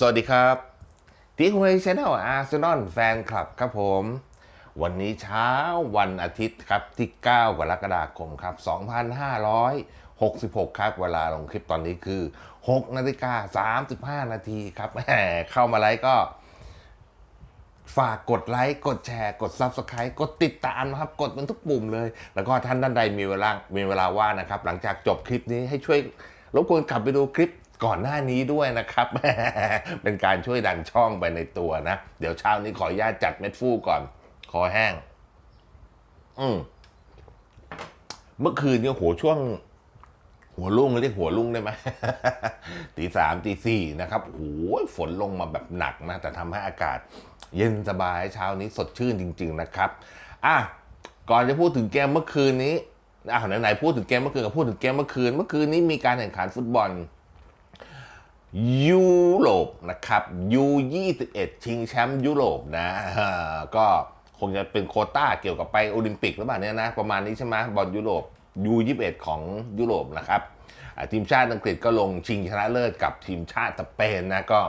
สวัสดีครับที่คุณชแนลอาร์เซนอลแฟนคลับครับผม วันนี้เช้าวันอาทิตย์ครับที่ 9 กรกฎาคมครับ 2566 ครับ เวลาลงคลิปตอนนี้คือ 6 นาฬิกา 35 นาทีครับแหมเข้ามาไลฟ์ก็ ฝากกดไลค์ กดแชร์ กด Subscribe กดติดตามนะครับ กดมันทุกปุ่มเลย แล้วก็ท่านท่านใดมีเวลามีเวลาว่างนะครับ หลังจากจบคลิปนี้ให้ช่วยรบกวนกลับไปดูคลิป ก่อนหน้านี้ด้วยนะครับ เป็นการช่วยดันช่องไปในตัวนะ เดี๋ยวเช้านี้ขออนุญาตจัดเม็ดฟูก่อน คอแห้ง อืมเมื่อคืนเนี่ยโหช่วง หัวลุ่งเรียกหัวลุ่งได้ไหมตีสามตีสี่นะครับโอ้ยฝนลงมาแบบหนักนะ แต่ทำให้อากาศ เย็นสบายเช้านี้สดชื่นจริง ๆ นะครับ อะก่อนจะพูดถึงเกมเมื่อคืนนี้อะไหนๆพูดถึงเกมเมื่อคืนก็พูดถึงเกมเมื่อคืน เมื่อคืนนี้มีการแข่งขันฟุตบอล ยุโรปนะครับ U21 ชิงแชมป์ยุโรปนะก็คงจะเป็นโคต้าเกี่ยวกับไปโอลิมปิกหรือเปล่าเนี่ยนะประมาณนี้ใช่ไหมบอลยุโรป U21 ของยุโรปนะครับทีมชาติอังกฤษก็ลงชิงชนะเลิศกับทีมชาติสเปนนะก็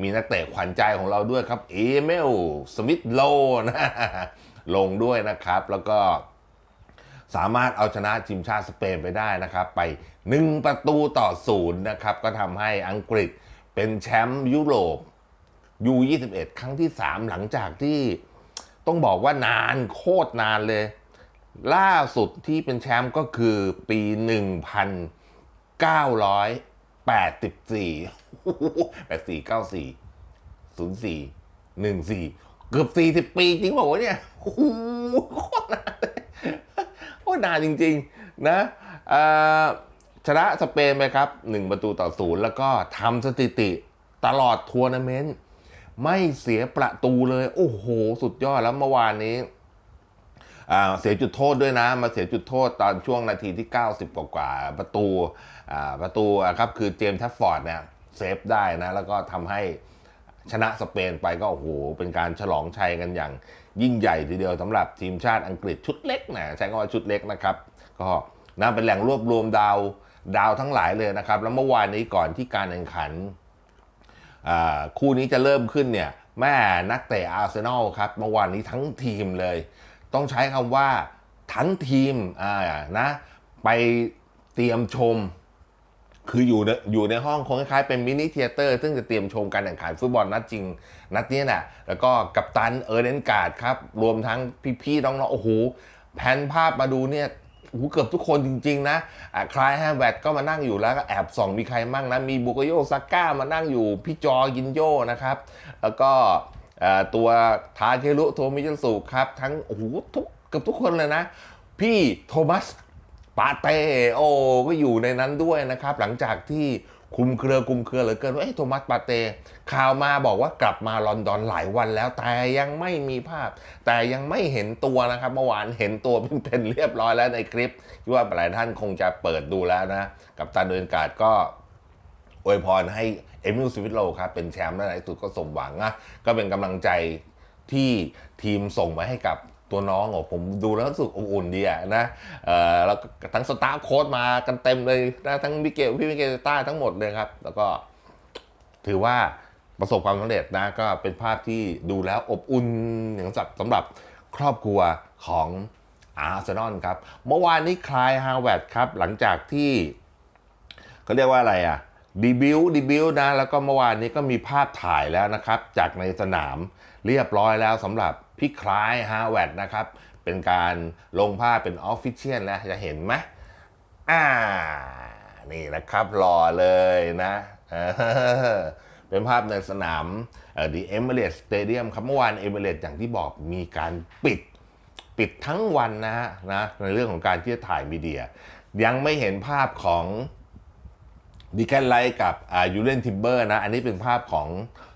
มีนักเตะขวัญใจของเราด้วยครับเอเมลสมิธโลนะลงด้วยนะครับแล้วก็สามารถเอาชนะทีมชาติสเปนไปได้นะครับ ไป 1 ประตูต่อศูนย์นะครับ ก็ทำให้อังกฤษ เป็นแชมป์ยุโรป U21 ครั้งที่ 3 หลังจากที่ต้องบอกว่านานโคตรนานเลย ล่าสุดที่เป็นแชมป์ก็คือปี 1984 84 94 04 14 เกือบ 40 ปีจริงเปล่าเนี่ยโอ้โหโคตรนานเลยโอ้นานจริง ๆ นะเอ่อ ชนะสเปนไปครับ 1 ประตูต่อศูนย์แล้วก็ทำสถิติตลอดทัวร์นาเมนต์ไม่เสียประตูเลย โอ้โห สุดยอดแล้วเมื่อวานนี้อ่าเสียจุดโทษด้วยนะ มาเสียจุดโทษตอนช่วงนาทีที่ 90 กว่ากว่าประตูอ่าประตูครับคือเจมส์ทัฟฟอร์ดเนี่ยเซฟได้นะ แล้วก็ทำให้ชนะสเปนไปก็โอ้โห เป็นการฉลองชัยกันอย่างยิ่งใหญ่ทีเดียวสำหรับทีมชาติอังกฤษชุดเล็กนะใช้คำว่าชุดเล็กนะครับ ก็น่าเป็นแหล่งรวบรวมดาว ดาวทั้งหลายเลยนะครับ แล้วเมื่อวานนี้ก่อนที่การแข่งขันคู่นี้จะเริ่มขึ้นเนี่ยแม่นักเตะอาร์เซนอลครับเมื่อวานนี้ทั้งทีมเลย ต้องใช้คำว่าทั้งทีมนะไปเตรียมชม คืออยู่ในอยู่ในห้องคงคล้ายๆเป็นมินิเทเตอร์ ซึ่งจะเตรียมชมการแข่งขันฟุตบอลนัดจริง นัดนี้ยน่ะแล้วก็กัปตันเออร์เดนการ์ดครับ รวมทั้งพี่ๆน้องๆโอ้โหแผนภาพมาดูเนี่ย หเกือบทุกคนจริง ๆ นะคลายแฮมแวตก็มานั่งอยู่แล้วก็แอบส่องมีใครมั่งนะ มีบุกโยซาก้ามานั่งอยู่ พี่จอยินโยนะครับ แล้วก็ตัวทาเคลุโทมิจันสุครับ ทั้งโอ้โหทุกเกือบทุกคนเลยนะ พี่โทมัสปาเต้โอก็อยู่ในนั้นด้วยนะครับ หลังจากที่ คุมเครือคุมเครือเหลือเกินว่าเอ๊ะโทมัสปาเต้ข่าวมาบอกว่ากลับมาลอนดอนหลายวันแล้ว แต่ยังไม่มีภาพ แต่ยังไม่เห็นตัวนะครับ เมื่อวานเห็นตัวเป็นเรียบร้อยแล้วในคลิปที่ว่าหลายท่านคงจะเปิดดูแล้วนะ กับตาเดินกาดก็อวยพรให้เอมิลสวิตโลครับเป็นแชมป์และในที่สุดก็สมหวังนะก็เป็นกำลังใจที่ทีมส่งมาให้กับ ตัวน้องโอ้ผมดูแล้วรู้สึกอบอุ่นดีอะนะเอ่อแล้วทั้งสตาร์โค้ดมากันเต็มเลยนะทั้งมิเกลพี่มิเกลต้าทั้งหมดเลยครับ แล้วก็ถือว่าประสบความสำเร็จนะก็เป็นภาพที่ดูแล้วอบอุ่นอย่างสัสำหรับครอบครัวของอาร์เซนอลครับ เมื่อวานนี้คลายฮาวเวิร์ดครับ หลังจากที่เขาเรียกว่าอะไรอะดีบิวดีบิวนะ แล้วก็เมื่อวานนี้ก็มีภาพถ่ายแล้วนะครับ จากในสนามเรียบร้อยแล้วสำหรับ พี่คล้ายฮาวเวิร์ดนะครับ เป็นการลงภาพเป็นออฟฟิเชียลแล้วจะเห็นไหมอ่า นี่นะครับรอเลยนะเป็นภาพในสนามเอ่อ The Emirates Stadium ครับเมื่อวาน Emirates อย่างที่บอกมีการปิดปิดทั้งวันนะฮะนะในเรื่องของการที่จะถ่ายมีเดีย ยังไม่เห็นภาพของดิแคนไลท์กับยูเลนทิมเบอร์นะ อันนี้เป็นภาพของ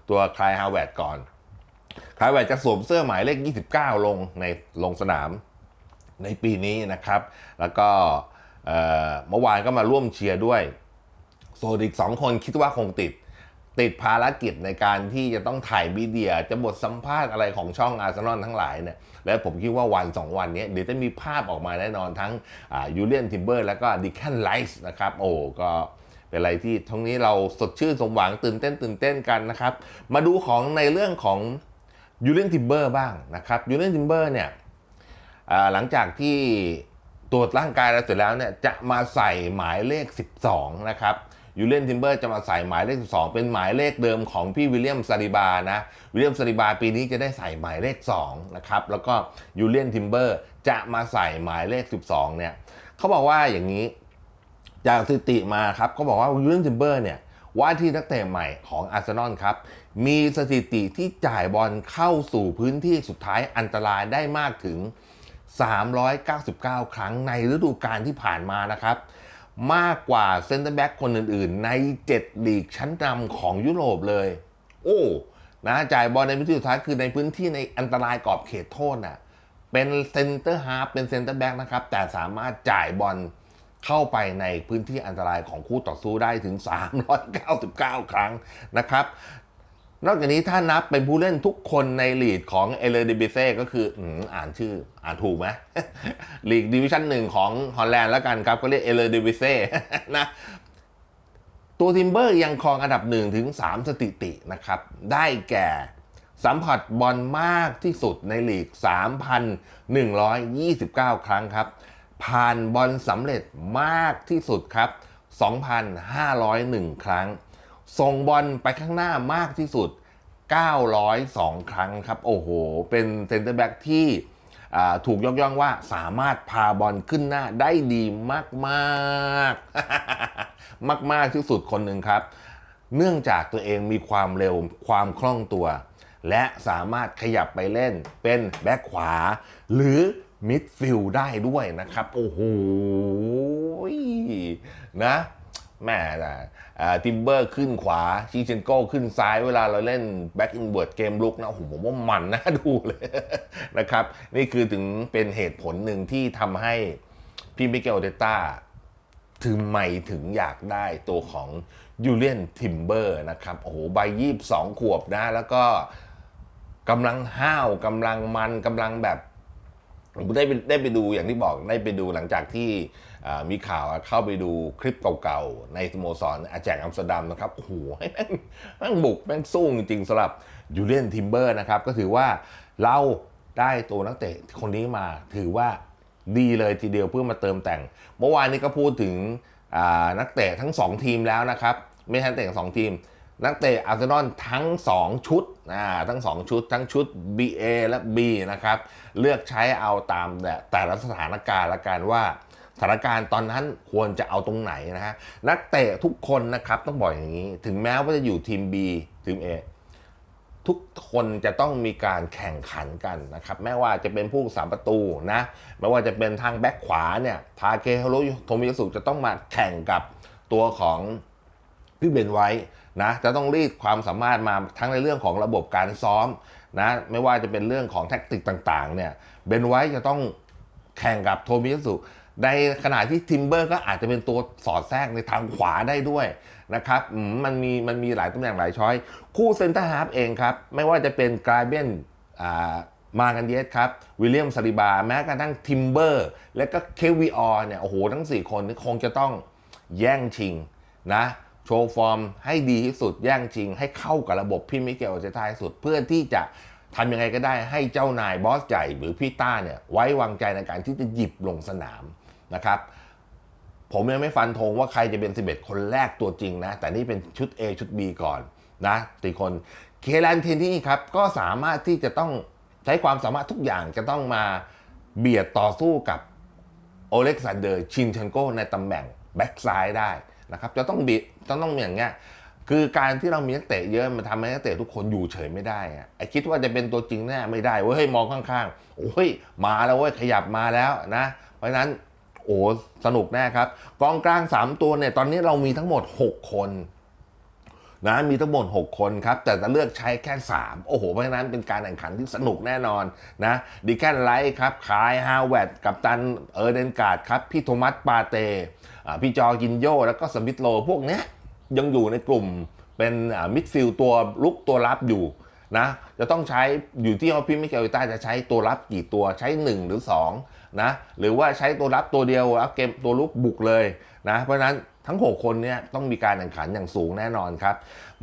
ตัวคลายฮาวเวิร์ดก่อน คายวจะสวมเสื้อหมายเลข 29 ลงในลงสนามในปีนี้นะครับ แล้วก็เมื่อวานก็มาร่วมเชียร์ด้วย โซนอีกสองคนคิดว่าคงติด ติดภารกิจในการที่จะต้องถ่ายมีเดีย จะบทสัมภาษณ์อะไรของช่องอาร์เซนอลทั้งหลายเนี่ย แล้วผมคิดว่าวัน 2 วันนี้เดี๋ยวจะมีภาพออกมาแน่นอนทั้งยูเลียนทิมเบอร์แล้วก็ดิแคนไลท์นะครับ โอ้ก็เปเป็นอะไรที่ทั้งนี้เราสดชื่นสมหวังตื่นเต้นตื่นเต้นกันนะครับ มาดูของในเรื่องของ ยูเลียนทิมเบอร์บ้างนะครับยูเลียนทิมเบอร์เนี่ยหลังจากที่ตรวจร่างกายแล้วเสร็จแล้วเนี่ยจะมาใส่หมายเลข 12 นะครับยูเลียนทิมเบอร์จะมาใส่หมายเลข 12 เป็นหมายเลขเดิมของพี่วิลเลียมซาริบานะวิลเลียมซาริบาปีนี้จะได้ใส่หมายเลข2นะครับแล้วก็ยูเลียนทิมเบอร์จะมาใส่หมายเลข 12 เนี่ยเขาบอกว่าอย่างนี้จากสถิติมาครับเขาบอกว่ายูเลียนทิมเบอร์เนี่ยว่าที่นักเตะใหม่ของอาร์เซนอลครับ มีสถิติที่จ่ายบอลเข้าสู่พื้นที่สุดท้ายอันตรายได้มากถึง 399 ครั้งในฤดูกาลที่ผ่านมานะครับ มากกว่าเซนเตอร์แบ็กคนอื่นๆ ใน 7 ลีกชั้นนำของยุโรปเลย โอ้นะจ่ายบอลในพื้นที่สุดท้ายคือในพื้นที่ในอันตรายกรอบเขตโทษน่ะเป็นเซนเตอร์ฮาร์ฟเป็นเซนเตอร์แบ็กนะครับ แต่สามารถจ่ายบอลเข้าไปในพื้นที่อันตรายของคู่ต่อสู้ได้ถึง 399 ครั้งนะครับ นอกจากนี้ถ้านับเป็นผู้เล่นทุกคนในลีกของเอเลเดบิเซ่ก็คืออืมอ่านชื่ออ่านถูกไหมลีกดิวิชั่นหนึ่งของฮอลแลนด์แล้วกันครับ ก็เรียกเอเลเดบิเซ่นะ ตัวทิมเบอร์ยังครองอันดับ 1 ถึง 3 สถิตินะครับ ได้แก่สัมผัสบอลมากที่สุดในลีก 3,129 ครั้งครับ ผ่านบอลสำเร็จมากที่สุดครับ 2,501 ครั้ง ส่งบอลไปข้างหน้ามากที่สุด 902 ครั้งครับ โอ้โห เป็นเซนเตอร์แบ็กที่ถูกยกย่องว่าสามารถพาบอลขึ้นหน้าได้ดีมากๆมากๆที่สุดคนหนึ่งครับ เนื่องจากตัวเองมีความเร็วความคล่องตัว และสามารถขยับไปเล่นเป็นแบ็คขวา หรือมิดฟิลด์ได้ด้วยนะครับ โอ้โหนะ แม่นะทิมเบอร์ขึ้นขวาชิเชนโก้ขึ้นซ้ายเวลาเราเล่นแบ็กอินเวิร์ดเกมลุกนะโอ้โหผมว่ามันนะดูเลยนะครับ นี่คือถึงเป็นเหตุผลหนึ่งที่ทำให้พี่มิเกลเดต้าถึงไม่ถึงอยากได้ตัวของยูเลียนทิมเบอร์นะครับโอ้โหใบยี่สองขวบนะ แล้วก็กำลังห้าวกำลังมันกำลังแบบได้ไปได้ไปดูอย่างที่บอกได้ไปดูหลังจากที่ มีข่าวเข้าไปดูคลิปเก่าๆ ในสโมสรอาแจกอัมสเตอร์ดัมนะครับโอ้โหแม่งแม่งบุกแม่งสู้จริงๆสำหรับยูเลียนทิมเบอร์นะครับ ก็ถือว่าเราได้ตัวนักเตะคนนี้มาถือว่าดีเลยทีเดียวเพื่อมาเติมแต่ง เมื่อวานนี้ก็พูดถึงนักเตะทั้ง 2 ทีมแล้วนะครับ ไม่ใช่นักเตะทั้งสองทีม นักเตะอาร์เซนอลทั้ง 2 ชุดทั้ง 2 ชุด ทั้งชุด BA และ B นะครับ เลือกใช้เอาตามแต่แต่ละสถานการณ์ละกันว่า สถานการณ์ตอนนั้นควรจะเอาตรงไหนนะฮะนักเตะทุกคนนะครับต้องบอกอย่างนี้ ถึงแม้ว่าจะอยู่ทีม B ทีม A ทุกคนจะต้องมีการแข่งขันกันนะครับแม้ว่าจะเป็นผู้สามประตูนะไม่ว่าจะเป็นทางแบ็คขวาเนี่ยทาเคฮารุโทมิยสุจะต้องมาแข่งกับตัวของพี่เบนไว้นะจะต้องรีดความสามารถมาทั้งในเรื่องของระบบการซ้อมนะไม่ว่าจะเป็นเรื่องของแท็กติกต่างๆเนี่ยเบนไว้จะต้องแข่งกับโทมิยสุ ในขณะที่ทิมเบอร์ก็อาจจะเป็นตัวสอดแทรกในทางขวาได้ด้วยนะครับมันมีมันมีหลายตำแหน่งหลายช้อย คู่เซนเตอร์ฮาร์ฟเองครับ ไม่ว่าจะเป็นกราเบนอ่ามากันเยสครับ วิลเลียมซาริบา แม้กระทั่งทิมเบอร์ และก็เควิออเนี่ย โอ้โห ทั้ง 4 คนนี่คงจะต้องแย่งชิงนะ โชว์ฟอร์มให้ดีที่สุด แย่งชิง ให้เข้ากับระบบพี่มิเกลเจท้ายสุด เพื่อที่จะทำยังไงก็ได้ให้เจ้านายบอสใหญ่หรือพี่ต้าเนี่ย ไว้วางใจในการที่จะหยิบลงสนาม นะครับผมยังไม่ฟันธงว่าใครจะเป็น 11 คนแรกตัวจริงนะ แต่นี่เป็นชุด A ชุด B ก่อนนะตีคนเคลันเทนนี่ครับ ก็สามารถที่จะต้องใช้ความสามารถทุกอย่างจะต้องมาเบียดต่อสู้กับโอเล็กซานเดอร์ชินเชนโกในตำแหน่งแบ็กซ้ายได้นะครับ จะต้องบีจะต้องอย่างเงี้ยคือการที่เรามีนักเตะเยอะมันทำให้นักเตะทุกคนอยู่เฉยไม่ได้อะไอคิดว่าจะเป็นตัวจริงแน่ไม่ได้เว้ยเฮ้ยมองข้างๆโอ้ยมาแล้วเว้ยขยับมาแล้วนะ เพราะฉะนั้น โอ้สนุกแน่ครับ กองกลาง 3 ตัวเนี่ยตอนนี้เรามีทั้งหมด 6 คนนะมีทั้งหมด 6 คนครับ แต่จะเลือกใช้แค่ 3 โอ้โห เพราะฉะนั้นเป็นการแข่งขันที่สนุกแน่นอนนะดีแคนไลท์ครับคายฮาวเวดกับตันเออร์เดนการ์ดครับ พี่โทมัสปาเตพี่จอกินโยแล้วก็สมิธโลพวกเนี้ยยังอยู่ในกลุ่มเป็นมิดฟิลตัวลุกตัวรับอยู่นะจะต้องใช้อยู่ที่ว่าพี่มิเกลต้าจะใช้ตัวรับกี่ตัวใช้ 1 หรือ 2 นะหรือว่าใช้ตัวรับตัวเดียวรับเกมตัวลุกบุกเลยนะเพราะนั้นทั้ง 6 คนเนี่ยต้องมีการแข่งขันอย่างสูงแน่นอนครับ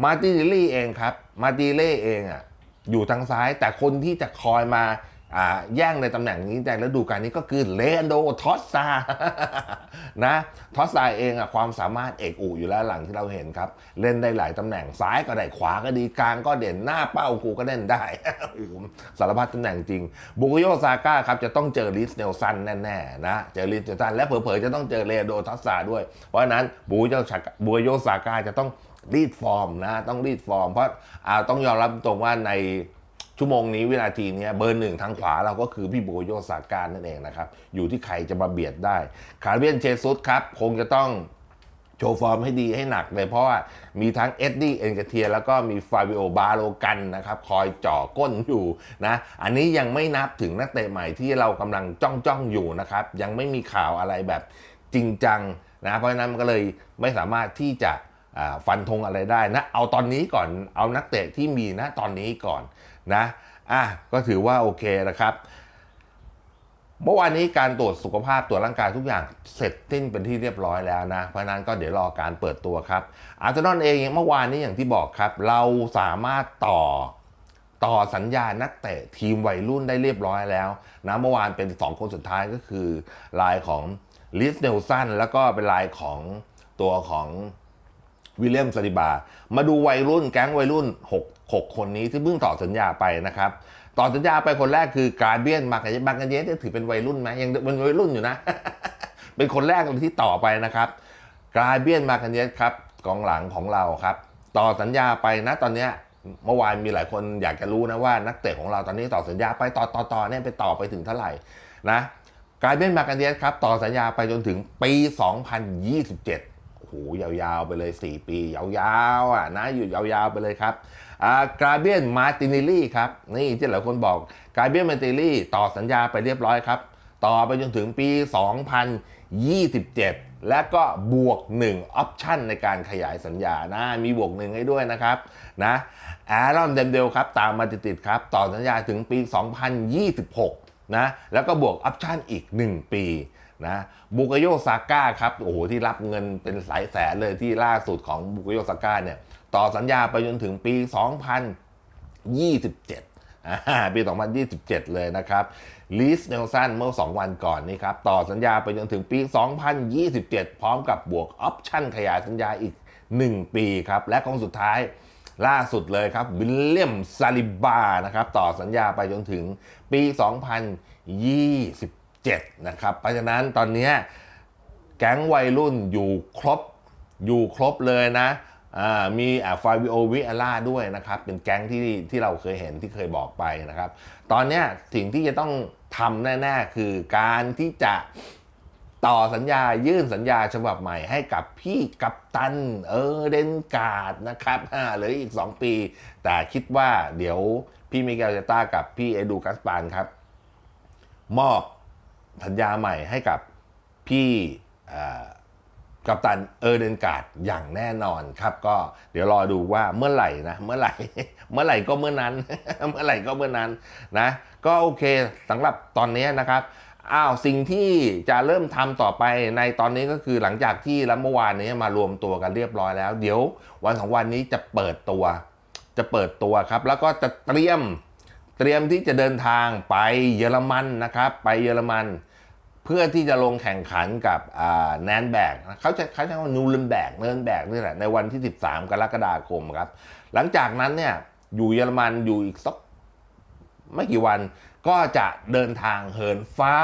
มาติเนลลี่เองครับมาติเล่เองอะอยู่ทางซ้ายแต่คนที่จะคอยมา แย่งในตำแหน่งนี้ในฤดูกาลนี้ก็คือเลนโดทอสซา นะทอสซาเองอะความสามารถเอกอุอยู่แล้วหลังที่เราเห็นครับ เล่นได้หลายตำแหน่งซ้ายก็ได้ขวาก็ดีกลางก็เด่นหน้าเป้ากูก็เล่นได้สารพัดตำแหน่งจริงบุกโยซาก้าครับจะต้องเจอลิสเนลสันแน่ๆนะเจอลิสเนลสันและเผลอๆจะต้องเจอเลนโดทอสซาด้วย เพราะนั้นบุกโยซาบุกโยซาก้าจะต้องรีดฟอร์มนะต้องรีดฟอร์ม เพราะอาต้องยอมรับตรงว่าใน ชั่วโมงนี้วินาทีนี้เบอร์หนึ่งทางขวาเราก็คือพี่โบโยซาการนั่นเองนะครับ อยู่ที่ใครจะมาเบียดได้คาร์เบียนเชซุสครับ คงจะต้องโชว์ฟอร์มให้ดีให้หนักเลยเพราะว่ามีทั้งเอ็ดดี้เอ็นกเทีย แล้วก็มีฟาบิโอบาโลกันนะครับ คอยจ่อก้นอยู่นะ อันนี้ยังไม่นับถึงนักเตะใหม่ที่เรากำลังจ้องจ้องอยู่นะครับ ยังไม่มีข่าวอะไรแบบจริงจังนะเพราะฉะนั้นมันก็เลยไม่สามารถที่จะฟันธงอะไรได้นะ เอาตอนนี้ก่อนเอานักเตะที่มีนะตอนนี้ก่อน นะอะก็ถือว่าโอเคนะครับ เมื่อวานนี้การตรวจสุขภาพตรวจร่างกายทุกอย่างเสร็จสิ้นเป็นที่เรียบร้อยแล้วนะ เพราะนั้นก็เดี๋ยวรอการเปิดตัวครับอาร์เซนอลเองเมื่อวานนี้อย่างที่บอกครับ เราสามารถต่อต่อสัญญานักเตะทีมวัยรุ่นได้เรียบร้อยแล้วนะเมื่อวานเป็น 2 คนสุดท้ายก็คือลายของลิสเนลสันแล้วก็เป็นลายของตัวของ วิลเลียมซาดิบา มาดูวัยรุ่นแก๊งวัยรุ่น 6 6 คนนี้ที่เพิ่งต่อสัญญาไปนะครับ ต่อสัญญาไปคนแรกคือกาเบียนมากันเยบางกันเยสถือเป็นวัยรุ่นไหมยังเป็นวัยรุ่นอยู่นะ เป็นคนแรกที่ต่อไปนะครับกาเบียนมากันเยสครับกองหลังของเราครับ ต่อสัญญาไปนะตอนเนี้ยเมื่อวานมีหลายคนอยากจะรู้นะว่านักเตะของเราตอนนี้ต่อสัญญาไปต่อต่อต่อเนี่ยไปต่อไปถึงเท่าไหร่นะกาเบียนมากันเยสครับต่อสัญญาไปจนถึงปี 2027 หยาวๆไปเลย 4 ปี ยาวๆอะนะอยู่ยาวๆไปเลยครับอ่ากราเบียนมาตินิลี่ครับนี่ที่หลายคนบอกกราเบียนมาตินิลี่ต่อสัญญาไปเรียบร้อยครับ ต่อไปจนถึงปี 2027 และก็บวก 1 ออปชันในการขยายสัญญานะมีบวกหนึ่งให้ด้วยนะครับนะแอรอนเดมเดลครับตามมาติดๆครับ ต่อสัญญาถึงปี 2026นะแล้วก็บวกออปชันอีก 1 ปี นะบุกโยซาก้าครับโอ้โหที่รับเงินเป็นหลายแสนเลยที่ล่าสุดของบุกโยซาก้าเนี่ยต่อสัญญาไปจนถึงปี 2027ปี 2027 เลยนะครับลีสเนลสันเมื่อ 2 วันก่อนนี้ครับ ต่อสัญญาไปจนถึงปี 2027 พร้อมกับบวกออปชั่นขยายสัญญาอีก 1 ปีครับ และคนสุดท้ายล่าสุดเลยครับวิลเลียมซาลิบานะครับ ต่อสัญญาไปจนถึงปี 2027 นะครับ เพราะฉะนั้นตอนนี้แก๊งวัยรุ่นอยู่ครบอยู่ครบเลยนะมีฟาวิโอวิอาล่าด้วยนะครับ เป็นแก๊งที่ที่เราเคยเห็นที่เคยบอกไปนะครับ ตอนนี้สิ่งที่จะต้องทำแน่ๆ คือการที่จะต่อสัญญายื่นสัญญาฉบับใหม่ให้กับพี่กัปตันเออเดนการ์ดนะครับเหลืออีก 2 ปี แต่คิดว่าเดี๋ยวพี่มิเกลเจต้ากับพี่เอดูกัสปานครับ มอบ สัญญาใหม่ให้กับพี่กัปตันเออร์เดนการ์ดอย่างแน่นอนครับ ก็เดี๋ยวรอดูว่าเมื่อไหร่นะเมื่อไหร่ เมื่อไหร่ก็เมื่อนั้น เมื่อไหร่ก็เมื่อนั้นนะก็โอเคสำหรับตอนนี้นะครับอ้าวสิ่งที่จะเริ่มทำต่อไปในตอนนี้ก็คือหลังจากที่แล้วเมื่อวานนี้มารวมตัวกันเรียบร้อยแล้ว เดี๋ยววันสองวันนี้จะเปิดตัว จะเปิดตัวครับ แล้วก็จะเตรียม เตรียมที่จะเดินทางไปเยอรมันนะครับ ไปเยอรมัน เพื่อที่จะลงแข่งขันกับแนนแบกเขาจะเขาจะว่านูเลนแบกเนินแบกนี่แหละในวันที่ 13 กรกฎาคมครับ หลังจากนั้นเนี่ยอยู่เยอรมันอยู่อีกสักไม่กี่วันก็จะเดินทางเหินฟ้า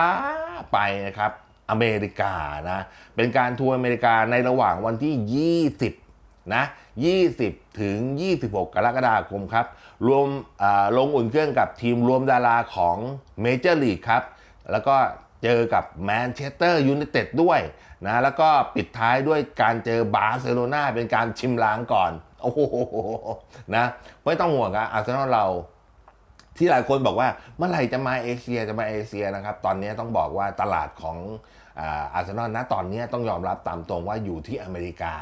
ไปนะครับอเมริกานะเป็นการทัวร์อเมริกาในระหว่างวันที่ 20นะ 20 ถึง 26 กรกฎาคมครับ รวมลงอุ่นเครื่องกับทีมรวมดาราของเมเจอร์ลีกครับ แล้วก็เจอกับแมนเชสเตอร์ยูไนเต็ดด้วยนะแล้วก็ปิดท้ายด้วยการเจอบาร์เซโลนาเป็นการชิมล้างก่อน โอ้โหนะไม่ต้องห่วงครับอาร์เซนอลเราที่หลายคนบอกว่าเมื่อไหร่จะมาเอเชียจะมาเอเชียนะครับ ตอนนี้ต้องบอกว่าตลาดของอาร์เซนอลนะตอนนี้ต้องยอมรับตามตรงว่าอยู่ที่อเมริกา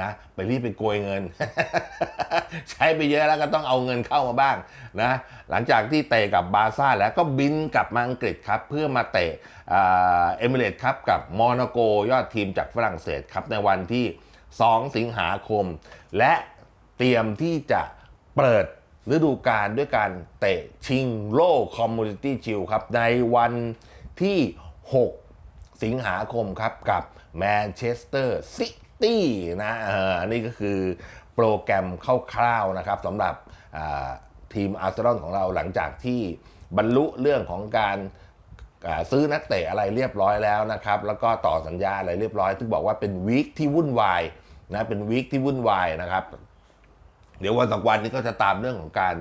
นะไปรีบไปโกยเงิน ใช้ไปเยอะแล้วก็ต้องเอาเงินเข้ามาบ้างนะหลังจากที่เตะกับบาร์ซ่าแล้วก็บินกลับมาอังกฤษครับเพื่อมาเตะเอมิเรตครับกับโมนาโกยอดทีมจากฝรั่งเศสครับในวันที่ 2 สิงหาคม และเตรียมที่จะเปิดฤดูกาลด้วยการเตะชิงโล่คอมมูนิตี้ชิลครับในวันที่ 6 สิงหาคมครับกับแมนเชสเตอร์ซิ ตี้นะอันนี้ก็คือโปรแกรมคร่าวๆนะครับสำหรับทีมอาร์เซนอลของเราหลังจากที่บรรลุเรื่องของการซื้อนักเตะอะไรเรียบร้อยแล้วนะครับ แล้วก็ต่อสัญญาอะไรเรียบร้อยที่บอกว่าเป็นวีคที่วุ่นวายนะเป็นวีคที่วุ่นวายนะครับ เดี๋ยววันสองวันนี้ก็จะตามเรื่องของการ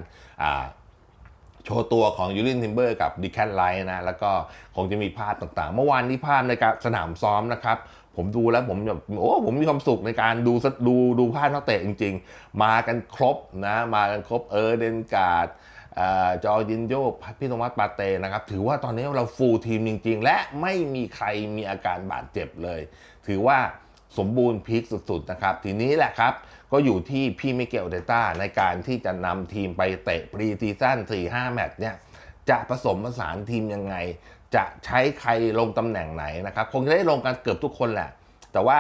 โชว์ตัวของยูรินทิมเบอร์กับดิแคนไลท์นะ แล้วก็คงจะมีภาพต่างๆ เมื่อวานนี้ภาพในการสนามซ้อมนะครับ ผมดูแล้วผมแบบโอ้ผมมีความสุขในการดูดูดูภาพนักเตะจริง ๆ มากันครบนะมากันครบเออเดนการ์ดจอร์จินโยพี่โทมัสปาเต้นะครับ ถือว่าตอนนี้เราฟูลทีมจริง ๆ และไม่มีใครมีอาการบาดเจ็บเลย ถือว่าสมบูรณ์พีคสุด ๆ นะครับ ทีนี้แหละครับ ก็อยู่ที่พี่มิเกลเดต้าในการที่จะนำทีมไปเตะปรีซีซั่น4-5 แมตช์เนี่ยจะผสมผสานทีมยังไง จะใช้ใครลงตำแหน่งไหนนะครับ คงจะได้ลงกันเกือบทุกคนแหละ แต่ว่า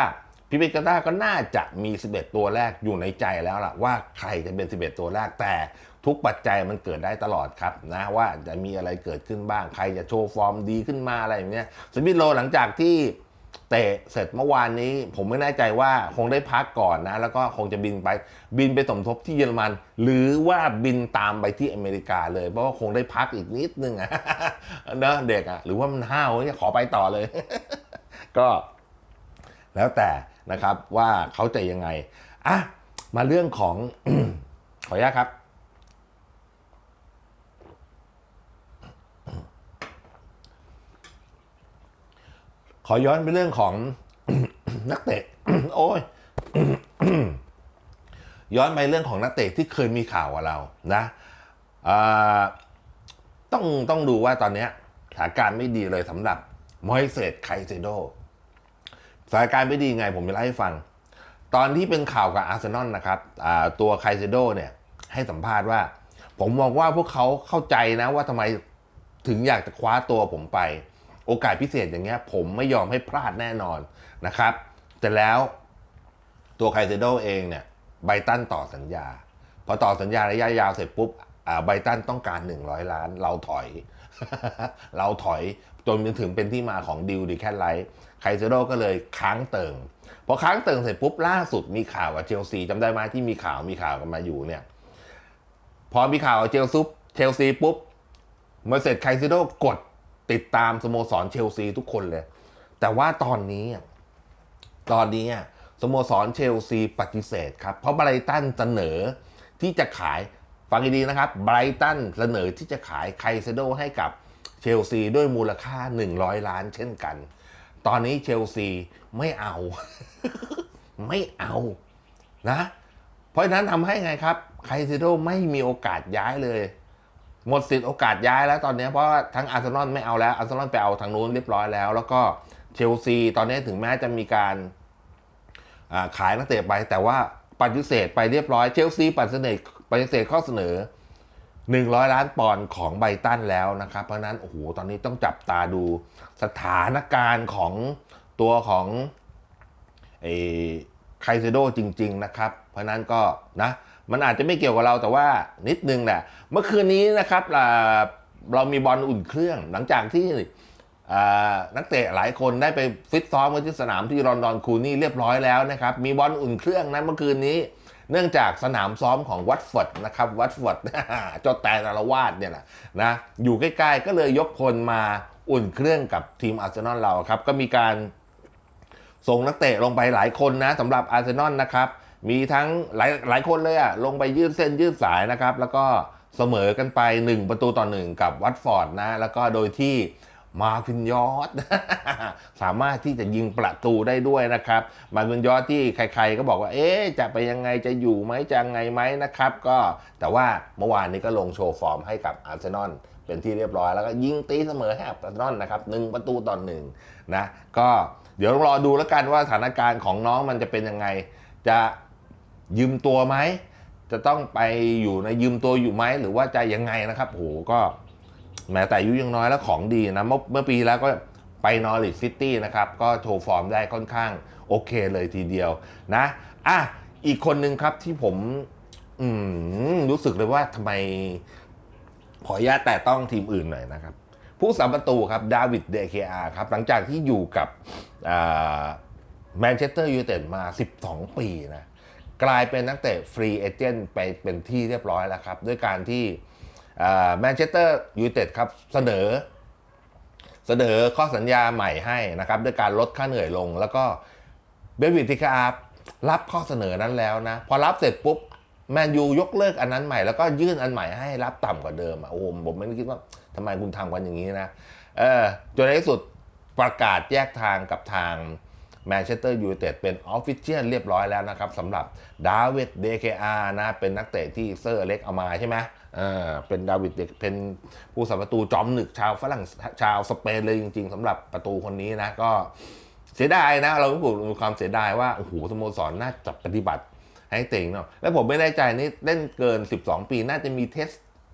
พี่เบกาต้าก็น่าจะมี 11 ตัวแรกอยู่ในใจแล้วล่ะว่าใครจะเป็น 11 ตัวแรกแต่ทุกปัจจัยมันเกิดได้ตลอดครับนะว่าจะมีอะไรเกิดขึ้นบ้างใครจะโชว์ฟอร์มดีขึ้นมาอะไรอย่างเงี้ยสมิธโลหลังจากที่ เตะเสร็จเมื่อวานนี้ผมไม่แน่ใจว่าคงได้พักก่อนนะ แล้วก็คงจะบินไปบินไปสมทบที่เยอรมัน หรือว่าบินตามไปที่อเมริกาเลย เพราะว่าคงได้พักอีกนิดนึงอะเนอะเด็กอะหรือว่ามันห้าวขอไปต่อเลย ก็ แล้วแต่นะครับว่าเขาจะยังไงอะมาเรื่องของขออนุญาตครับ ขอย้อนไปเรื่องของนักเตะ โอ้ยย้อนไปเรื่องของนักเตะที่เคยมีข่าวกับเรานะต้องต้องดูว่าตอนนี้สถานการณ์ไม่ดีเลยสำหรับมอยเซตไคเซโดสถานการณ์ไม่ดีไงผมจะเล่าให้ฟัง ตอนที่เป็นข่าวกับอาร์เซนอลนะครับตัวไคเซโดเนี่ยให้สัมภาษณ์ว่า ผมมองว่าพวกเขาเข้าใจนะว่าทำไมถึงอยากจะคว้าตัวผมไป โอกาสพิเศษอย่างเงี้ยผมไม่ยอมให้พลาดแน่นอนนะครับ แต่แล้วตัวไคเซโดเองเนี่ยไบตันต่อสัญญา พอต่อสัญญาระยะยาวเสร็จปุ๊บอ่าไบตันต้องการ 100 ล้าน เราถอย เราถอยจนถึงเป็นที่มาของดิวดีแค่ไลท์ไคเซโดก็เลยค้างเติ่งพอค้างเติ่งเสร็จปุ๊บล่าสุดมีข่าวกับเชลซีจำได้ไหมที่มีข่าวมีข่าวกันมาอยู่เนี่ยพอมีข่าวกับเชลซีเชลซีปุ๊บเมื่อเสร็จไคเซโดกด ติดตามสโมสรเชลซีทุกคนเลย แต่ว่าตอนนี้อะตอนนี้อะสโมสรเชลซีปฏิเสธครับ เพราะไบรตันเสนอที่จะขายฟังดีนะครับไบรตันเสนอที่จะขายไคเซโดให้กับเชลซีด้วยมูลค่า 100 ล้านเช่นกัน ตอนนี้เชลซีไม่เอา ไม่เอานะ เพราะฉะนั้นทำให้ไงครับไคเซโดไม่มีโอกาสย้ายเลย หมดสิทธิ์โอกาสย้ายแล้วตอนนี้เพราะว่าทั้งอาร์เซนอลไม่เอาแล้วอาร์เซนอลไปเอาทางนู้นเรียบร้อยแล้ว แล้วก็เชลซีตอนนี้ถึงแม้จะมีการาขายนักเตะไป แต่ว่าปฏิเสธไปเรียบร้อยเชลซีปฏิเสธปฏิเสธข้อเสนอ 100 ล้านปอนด์ของไบตันแล้วนะครับ เพราะนั้นโอ้โหตอนนี้ต้องจับตาดูสถานการณ์ของตัวของไอ้ไคเซโดจริง ๆ นะครับ เพราะนั้นก็นะ มันอาจจะไม่เกี่ยวกับเราแต่ว่านิดนึงแหละเมื่อคืนนี้นะครับเรามีบอลอุ่นเครื่องหลังจากที่นักเตะหลายคนได้ไปฟิตซ้อมกันที่สนามที่ลอนดอนคูนี่เรียบร้อยแล้วนะครับ มีบอลอุ่นเครื่องนะเมื่อคืนนี้ เนื่องจากสนามซ้อมของวัตฟอร์ดนะครับวัตฟอร์ดเจ้าแต่นอารวาสเนี่ยแหละนะอยู่ใกล้ๆก็เลยยกพลมาอุ่นเครื่องกับทีมอาร์เซนอลเราครับ ก็มีการส่งนักเตะลงไปหลายคนนะสำหรับอาร์เซนอลนะครับ มีทั้งหลายหลายคนเลยอะลงไปยืดเส้นยืดสายนะครับ แล้วก็เสมอกันไป 1 ประตูต่อ 1 กับวัตฟอร์ดนะ แล้วก็โดยที่มาร์คินยอสสามารถที่จะยิงประตูได้ด้วยนะครับ มาร์คินยอสที่ใครๆก็บอกว่า เอ๊จะไปยังไงจะอยู่ไหมจะยังไงไหมนะครับ ก็แต่ว่าเมื่อวานนี้ก็ลงโชว์ฟอร์มให้กับอาร์เซนอลเป็นที่เรียบร้อยแล้วก็ยิงตีเสมอให้อาร์เซนอลนะครับหนึ่งประตูต่อหนึ่งนะ ก็เดี๋ยวรอดูแล้วกันว่าสถานการณ์ของน้องมันจะเป็นยังไง จะ ยืมตัวไหม จะต้องไปอยู่ในยืมตัวอยู่ไหมหรือว่าจะยังไงนะครับโหก็แม้แต่อายุยังน้อยแล้วของดีนะ เมื่อเมื่อปีแล้วก็ไปนอริ t ซิตี้นะครับ ก็โชว์ฟอร์มได้ค่อนข้างโอเคเลยทีเดียวนะอะอีกคนหนึ่งครับที่ผมอืมรู้สึกเลยว่าทำไมขออนุญาตแต่ต้องทีมอื่นหน่อยนะครับ ผู้สาประตูครับดาวิดเดเคอาครับ หลังจากที่อยู่กับแมนเชสเตอร์ยูไนเต็ดมา 12 ปีนะ กลายเป็นนักเตะฟรีเอเจนต์ไปเป็นที่เรียบร้อยแล้วครับ ด้วยการที่แมนเชสเตอร์ยูไนเต็ดครับเสนอ เสนอข้อสัญญาใหม่ให้นะครับด้วยการลดค่าเหนื่อยลง แล้วก็เบวิดติคารับข้อเสนอนั้นแล้วนะ พอรับเสร็จปุ๊บแมนยูยกเลิกอันนั้นใหม่แล้วก็ยื่นอันใหม่ให้รับต่ำกว่าเดิมอะโอ้โหผมไม่คิดว่าทำไมคุณทำกันอย่างนี้นะเออจนในที่สุดประกาศแยกทางกับทาง แมนเชสเตอร์ยูไนเต็ดเป็นออฟฟิเชียลเรียบร้อยแล้วนะครับสำหรับดาวิดเดเคอานะเป็นนักเตะที่เซอร์เล็กเอามาใช่ไหมเออเป็นดาวิดเป็นผู้สัประตูจอมหนึกชาวฝรั่งชาวสเปนเลยจริง ๆสำหรับประตูคนนี้นะก็เสียดายนะ เราก็มีความเสียดายว่าโอ้โหสโมสรน่าจะปฏิบัติให้เต็งเนาะแล้วผมไม่แน่ใจนี่เล่นเกิน 12 ปีน่าจะมีเทส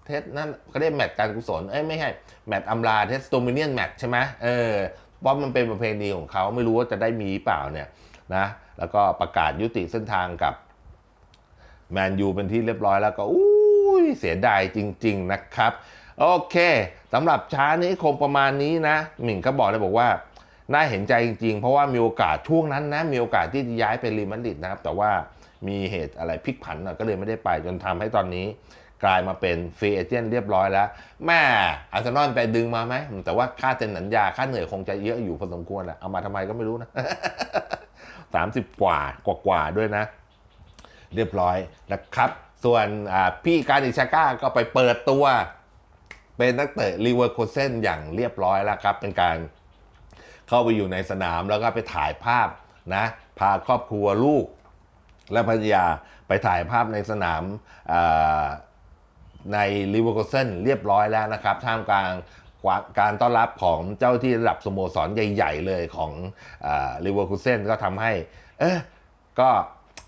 เทสนั่นเขาเรียกแมตช์การกุศลเอ้ยไม่ใช่แมตช์อัมลาเทสโดมิเนียนแมตช์ใช่ไหมเออ เพราะมันเป็นประเพณีของเขาไม่รู้ว่าจะได้มีเปล่าเนี่ยนะแล้วก็ประกาศยุติเส้นทางกับแมนยูเป็นที่เรียบร้อยแล้วก็อุ้ยเสียดายจริง ๆนะครับ โอเคสำหรับช้านี้คงประมาณนี้นะหมิ่งก็บอกเลยบอกว่าน่าเห็นใจจริง ๆ เพราะว่ามีโอกาสช่วงนั้นนะมีโอกาสที่จะย้ายไปรีมันดิดนะครับ แต่ว่ามีเหตุอะไรพลิกผันก็เลยไม่ได้ไปจนทำให้ตอนนี้ กลายมาเป็นฟรีเอเจนต์เรียบร้อยแล้ว แม่อาร์เซนอลไปดึงมาไหม แต่ว่าค่าเซ็นสัญญา ค่าเหนื่อยคงจะเยอะอยู่พอสมควรแหละเอามาทำไมก็ไม่รู้นะ 30 กว่ากว่ากว่าด้วยนะ เรียบร้อยนะครับ ส่วนพี่การดิชาก้าก็ไปเปิดตัว เป็นนักเตะลิเวอร์คูเซนอย่างเรียบร้อยแล้วครับ เป็นการเข้าไปอยู่ในสนามแล้วก็ไปถ่ายภาพนะ พาครอบครัวลูกและภรรยาไปถ่ายภาพในสนาม ในลิเวอร์คูเซนเรียบร้อยแล้วนะครับ ท่ามกลางการต้อนรับของเจ้าที่ระดับสโมสรใหญ่ ๆ เลยของลิเวอร์คูเซนก็ทำให้ เออก็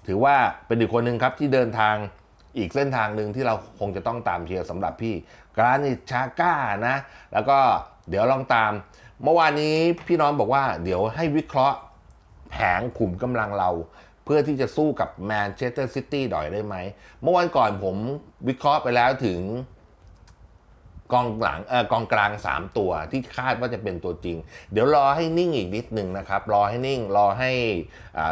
ถือว่าเป็นอีกคนหนึ่งครับที่เดินทางอีกเส้นทางหนึ่งที่เราคงจะต้องตามเชียร์สำหรับพี่กรานิชาก้านะ แล้วก็เดี๋ยวลองตาม เมื่อวานนี้พี่น้องบอกว่าเดี๋ยวให้วิเคราะห์แผงขุมกำลังเรา เพื่อที่จะสู้กับแมนเชสเตอร์ซิตี้ดอยได้ไหม เมื่อวันก่อนผมวิเคราะห์ไปแล้วถึงกองหลังเออกองกลาง 3 ตัวที่คาดว่าจะเป็นตัวจริง เดี๋ยวรอให้นิ่งอีกนิดหนึ่งนะครับ รอให้นิ่งรอให้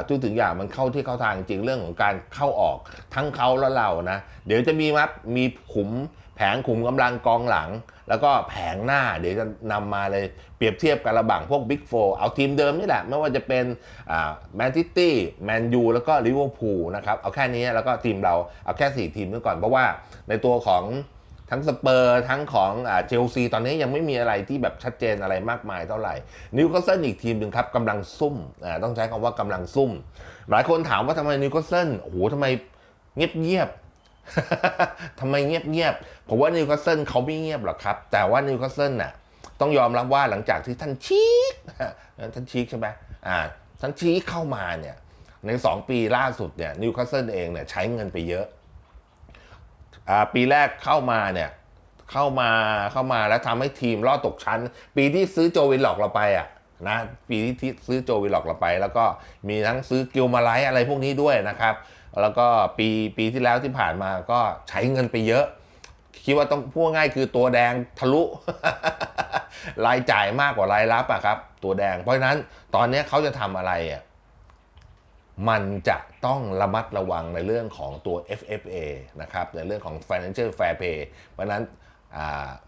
ทุกถึงอย่างมันเข้าที่เข้าทางจริงเรื่องของการเข้าออกทั้งเขาและเรานะ เดี๋ยวจะมีมัดมีขุมแผงขุมกำลังกองหลัง แล้วก็แผงหน้าเดี๋ยวจะนำมาเลยเปรียบเทียบกันระหว่างพวกบิ๊กโฟเอาทีมเดิมนี่แหละ ไม่ว่าจะเป็นแมนซิตี้แมนยูแล้วก็ลิเวอร์พูลนะครับเอาแค่นี้แล้วก็ทีมเราเอาแค่ 4 ทีมนี้ก่อนเพราะว่าในตัวของทั้งสเปอร์ทั้งของเชลซีตอนนี้ยังไม่มีอะไรที่แบบชัดเจนอะไรมากมายเท่าไหร่นิวคาสเซิลอีกทีมหนึ่งครับกำลังซุ่มต้องใช้คำว่ากำลังซุ่ม หลายคนถามว่าทำไมนิวคาสเซิลโอ้โหทำไมเงียบเงียบ ทำไมเงียบเงียบผมว่านิวคาสเซิลเขาไม่เงียบหรอกครับ แต่ว่านิวคาสเซิลน่ะต้องยอมรับว่าหลังจากที่ท่านชีกท่านชีกใช่ไหมอ่าท่านชีกเข้ามาเนี่ยใน 2 ปีล่าสุดเนี่ยนิวคาสเซิลเองเนี่ยใช้เงินไปเยอะปีแรกเข้ามาเนี่ยเข้ามาเข้ามาแล้วทำให้ทีมรอดตกชั้น ปีที่ซื้อโจวินหลอกเราไปอะนะปีที่ซื้อโจวินหลอกเราไป แล้วก็มีทั้งซื้อกิลมาไลท์อะไรพวกนี้ด้วยนะครับ แล้วก็ปีปีที่แล้วที่ผ่านมาก็ใช้เงินไปเยอะ คิดว่าต้องพูดง่ายคือตัวแดงทะลุ รายจ่ายมากกว่ารายรับอะครับ ตัวแดงเพราะฉะนั้นตอนนี้เขาจะทำอะไรอะมันจะต้องระมัดระวังในเรื่องของตัว FFA นะครับในเรื่องของ Financial Fair Play เพราะนั้น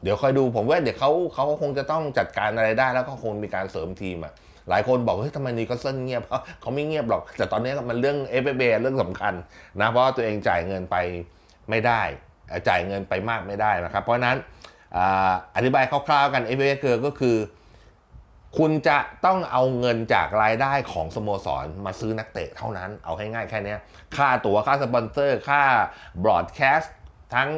เดี๋ยวคอยดูผมว่าเดี๋ยวเขาเขาคงจะต้องจัดการอะไรได้แล้วก็คงมีการเสริมทีมอะ หลายคนบอกเฮ้ยทำไมนิโคลสันเงียบเขาเขาไม่เงียบหรอก แต่ตอนนี้มันเรื่อง FFA เรื่องสำคัญนะเพราะตัวเองจ่ายเงินไปไม่ได้ จ่ายเงินไปมากไม่ได้นะครับ เพราะนั้นอธิบายคร่าวๆกัน FFA ก็คือ คุณจะต้องเอาเงินจากรายได้ของสโมสรมาซื้อนักเตะเท่านั้นเอาให้ง่ายแค่นี้ค่าตั๋วค่าสปอนเซอร์ ค่าบรอดแคสต์ทั้ง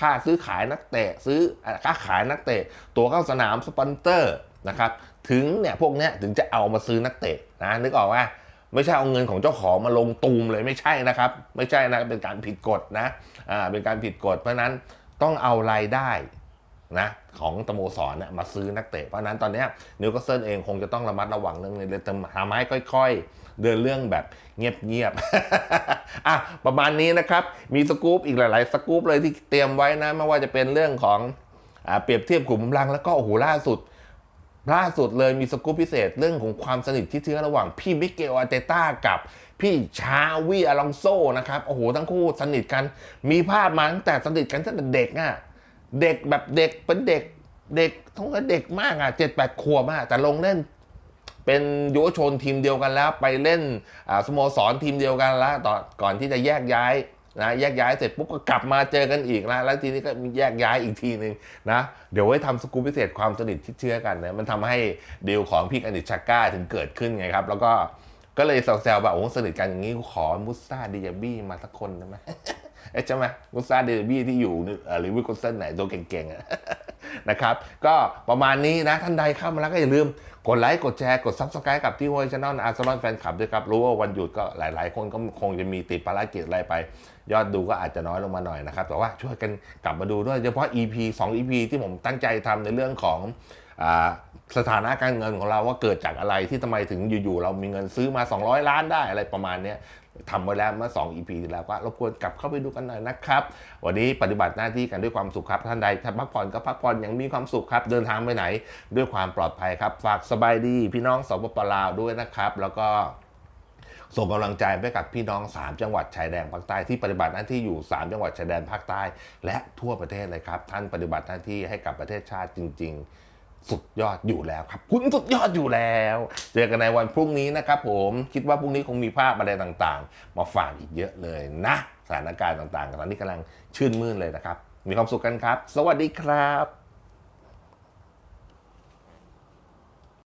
ค่าซื้อขายนักเตะซื้อค่าขายนักเตะ ตั๋วเข้าสนามสปอนเซอร์นะครับ ถึงเนี่ยพวกเนี้ยถึงจะเอามาซื้อนักเตะนะนึกออกว่าไม่ใช่เอาเงินของเจ้าของมาลงตูมเลยไม่ใช่นะครับ ไม่ใช่นะเป็นการผิดกฎนะอ่าเป็นการผิดกฎเพราะนั้นต้องเอารายได้นะของสโมสรนะมาซื้อนักเตะเพราะนั้นตอนเนี้ยนิวคาสเซิลเองคงจะต้องระมัดระวังเรื่องนี้เลยทำให้ค่อย ๆ เดินเรื่องแบบเงียบๆอะประมาณนี้นะครับ มีสกู๊ปอีกหลาย ๆ สกู๊ปเลยที่เตรียมไว้นะไม่ว่าจะเป็นเรื่องของอ่าเปรียบเทียบกลุ่มกำลังแล้วก็โอ้โหล่าสุด ล่าสุดเลยมีสกู๊ปพิเศษเรื่องของความสนิทที่เชื้อระหว่างพี่มิเกลอาร์เตต้ากับพี่ชาวีอลองโซนะครับ โอ้โห ทั้งคู่สนิทกัน มีภาพมาตั้งแต่สนิทกันตั้งแต่เด็กอะ เด็กแบบเด็กเป็นเด็กเด็กทั้งเด็กมากอะเจ็ดแปดขวบอะแต่ลงเล่นเป็นยุวชนทีมเดียวกันแล้วไปเล่นสโมสรทีมเดียวกันแล้วก่อนที่จะแยกย้าย นะแยกย้ายเสร็จปุ๊บก็กลับมาเจอกันอีกนะแล้วทีนี้ก็แยกย้ายอีกทีหนึ่งนะเดี๋ยวไว้ทำสกู๊ปพิเศษความสนิทที่เชื่อกันนะมันทำให้เดีลของพี่อนิชชักก้าถึงเกิดขึ้นไงครับ แล้วก็ก็เลยแซวๆแบบโอ้โหสนิทกันอย่างนี้ขอมุสซาดิยาบี้มาสักคนได้ไหมเอ๊ะใช่ไหมมุสซาดิยบี้ที่อยู่อ่อลิเวอร์พูลเซนไหนตัวเก่งๆนะครับ ก็ประมาณนี้นะท่านใดเข้ามาแล้วก็อย่าลืมกดไลค์กดแชร์กด Subscribe กับที่วอยช n นลอาร์ซอนแฟนคลับด้วยครับ รู้ว่าวันหยุดก็หลายๆ คนก็คงจะมีติดภารกิจอะไรไป ยอดดูก็อาจจะน้อยลงมาหน่อยนะครับ แต่ว่าช่วยกันกลับมาดูด้วยเฉพาะ EP 2 EP ที่ผมตั้งใจทำในเรื่องของอสถานะการเงินของเราว่าเกิดจากอะไรที่ทำไมถึงอยู่ๆเรามีเงินซื้อมา 200 ล้านได้อะไรประมาณนี้ทำไว้แล้วเมื่อ2 EP ที่แล้วก็รบกวนกลับเข้าไปดูกันหน่อยนะครับ วันนี้ปฏิบัติหน้าที่กันด้วยความสุขครับ ท่านใดถ้าพักผ่อนก็พักผ่อนอย่างมีความสุขครับ เดินทางไปไหน ด้วยความปลอดภัยครับ ฝากสบายดี พี่น้องสปปลาวด้วยนะครับ แล้วก็ ส่งกำลังใจไปกับพี่น้อง 3 จังหวัดชายแดนภาคใต้ที่ปฏิบัติหน้าที่อยู่ 3 จังหวัดชายแดนภาคใต้ และทั่วประเทศเลยครับ ท่านปฏิบัติหน้าที่ให้กับประเทศชาติจริง ๆ สุดยอดอยู่แล้วครับ คุณสุดยอดอยู่แล้ว เจอกันในวันพรุ่งนี้นะครับผมคิดว่าพรุ่งนี้คงมีภาพอะไรต่างๆ มาฝากอีกเยอะเลยนะสถานการณ์ต่างๆตอนนี้กำลังชื่นมื่นเลยนะครับ มีความสุขกันครับ สวัสดีครับ